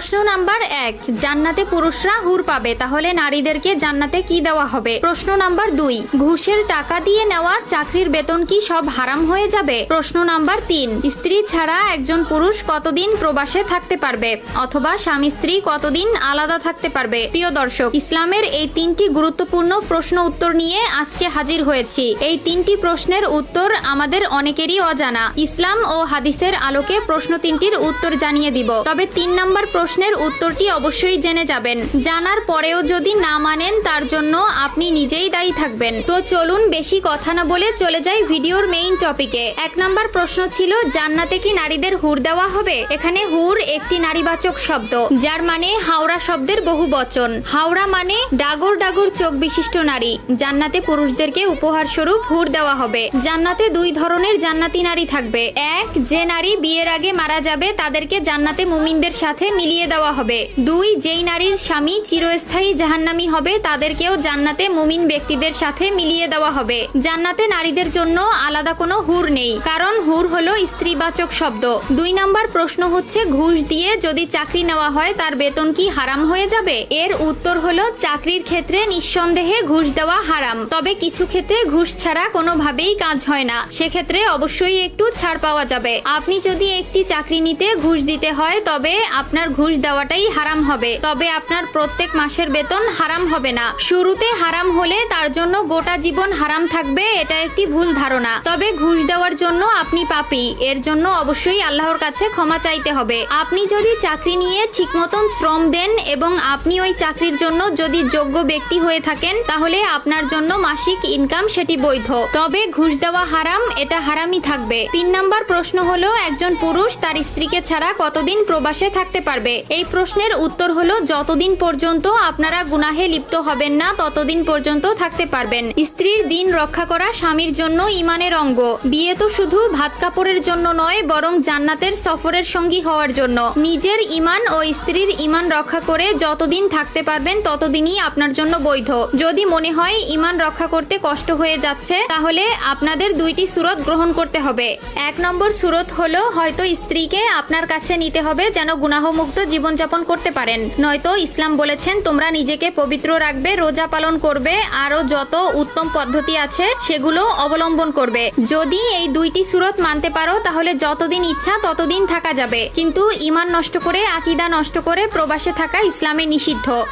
প্রশ্ন নাম্বার এক, জান্নাতে পুরুষরা হুর পাবে, তাহলে নারীদেরকে জান্নাতে কি দেওয়া হবে? প্রশ্ন নাম্বার দুই, ঘুষের টাকা দিয়ে নেওয়া চাকরির বেতন কি সব হারাম হয়ে যাবে? প্রশ্ন নাম্বার তিন, স্ত্রী ছাড়া একজন পুরুষ কতদিন প্রবাসে থাকতে পারবে? অথবা স্বামী স্ত্রী কতদিন আলাদা থাকতে পারবে? প্রিয় দর্শক, ইসলামের এই তিনটি গুরুত্বপূর্ণ প্রশ্ন উত্তর নিয়ে আজকে হাজির হয়েছি। এই তিনটি প্রশ্নের উত্তর আমাদের অনেকেরই অজানা। ইসলাম ও হাদিসের আলোকে প্রশ্ন তিনটির উত্তর জানিয়ে দিব। তবে তিন নম্বর প্রশ্নের উত্তরটি অবশ্যই জেনে যাবেন। জানার পরেও যদি না মানেন, তার জন্য আপনি নিজেই দায়ী থাকবেন। তো চলুন বেশি কথা না বলে চলে যাই ভিডিওর মেইন টপিকে এক নম্বর প্রশ্ন ছিল, জান্নাতে কি নারীদের হুর দেওয়া হবে? এখানে হুর একটি নারীবাচক শব্দ, যার মানে হাওড়া শব্দের বহু বচন। হাওড়া মানে ডাগর ডাগর চোখ বিশিষ্ট নারী। জান্নাতে পুরুষদেরকে উপহার স্বরূপ হুর দেওয়া হবে। জান্নাতে দুই ধরনের জান্নাতি নারী থাকবে। এক, যে নারী বিয়ের আগে মারা যাবে, তাদেরকে জান্নাতে মুমিনদের সাথে মিলিয়ে দেওয়া হবে। দুই, যেই নারীর স্বামী চিরস্থায়ী জাহান্নামী হবে, তাদেরকেও জান্নাতে মুমিন ব্যক্তিদের সাথে মিলিয়ে দেওয়া হবে। জান্নাতে নারীদের জন্য আলাদা কোনো হুর নেই, কারণ হুর হলো স্ত্রীবাচক শব্দ। দুই নাম্বার প্রশ্ন হচ্ছে, ঘুষ দিয়ে যদি চাকরি নেওয়া হয়, তার বেতন কি হারাম হয়ে যাবে? এর উত্তর হলো, চাকরির ক্ষেত্রে নিঃসন্দেহে ঘুষ দেওয়া হারাম, তবে কিছু ক্ষেত্রে ঘুষ ছাড়া কোনোভাবেই কাজ হয় না। সেক্ষেত্রে অবশ্যই একটু ছাড় পাওয়া যাবে। আপনি যদি একটি চাকরি নিতে ঘুষ দিতে হয়, তবে আপনার ঘুষ দেওয়াটাই হারাম হবে। তবে আপনার প্রত্যেক মাসের বেতন হারাম হবে না। শুরুতে হারাম হলে তার জন্য গোটা জীবন হারাম থাকবে, এটা একটি ভুল ধারণা। তবে ঘুষ দেওয়ার জন্য আপনি পাপি। এর জন্য অবশ্যই আল্লাহর কাছে ক্ষমা চাইতে হবে। আপনি যদি চাকরি নিয়ে ঠিক মতন শ্রম দেন এবং আপনি ওই চাকরির জন্য যদি যোগ্য ব্যক্তি হয়ে থাকেন, তাহলে আপনার জন্য মাসিক ইনকাম সেটি বৈধ। তবে ঘুষ দেওয়া হারাম, এটা হারামই থাকবে। তিন নাম্বার প্রশ্ন হলো, একজন পুরুষ তার স্ত্রীকে ছাড়া কতদিন প্রবাসে থাকতে পারবে? এই প্রশ্নের উত্তর হলো, যতদিন পর্যন্ত আপনারা গুনাহে লিপ্ত হবেন না, ততদিন পর্যন্ত থাকতে পারবেন। স্ত্রীর দিন রক্ষা করা স্বামীর জন্য ইমানের অঙ্গ। বিয়ে তো শুধু ভাত কাপড়ের জন্য নয়, বরং জান্নাতের সফরের সঙ্গী হওয়ার জন্য। নিজের ইমান ও স্ত্রীর ইমান রক্ষা করে যতদিন থাকতে পারবেন, ততদিনই আপনার জন্য বৈধ। যদি মনে হয় ইমান রক্ষা করতে কষ্ট হয়ে যাচ্ছে, তাহলে আপনাদের দুইটি সুরত গ্রহণ করতে হবে। এক নম্বর সুরত হলো, হয়তো স্ত্রীকে আপনার কাছে নিতে হবে যেন গুনাহমুক্ত জীবনযাপন করতে পারেন। নয়তো ইসলাম বলেছেন, তোমরা নিজেকে পবিত্র রাখবে, রোজা পালন করবে আরও যত উত্তম পদ্ধতি আছে সেগুলো অবলম্বন করবে। যদি এই দুইটি সুরত মানতে পারো, তাহলে যতদিন ইচ্ছা ততদিন থাকা যাবে। কিন্তু ইমান নষ্ট করে, আকিদা নষ্ট করে প্রবাসে থাকা ইসলামে নিষিদ্ধ।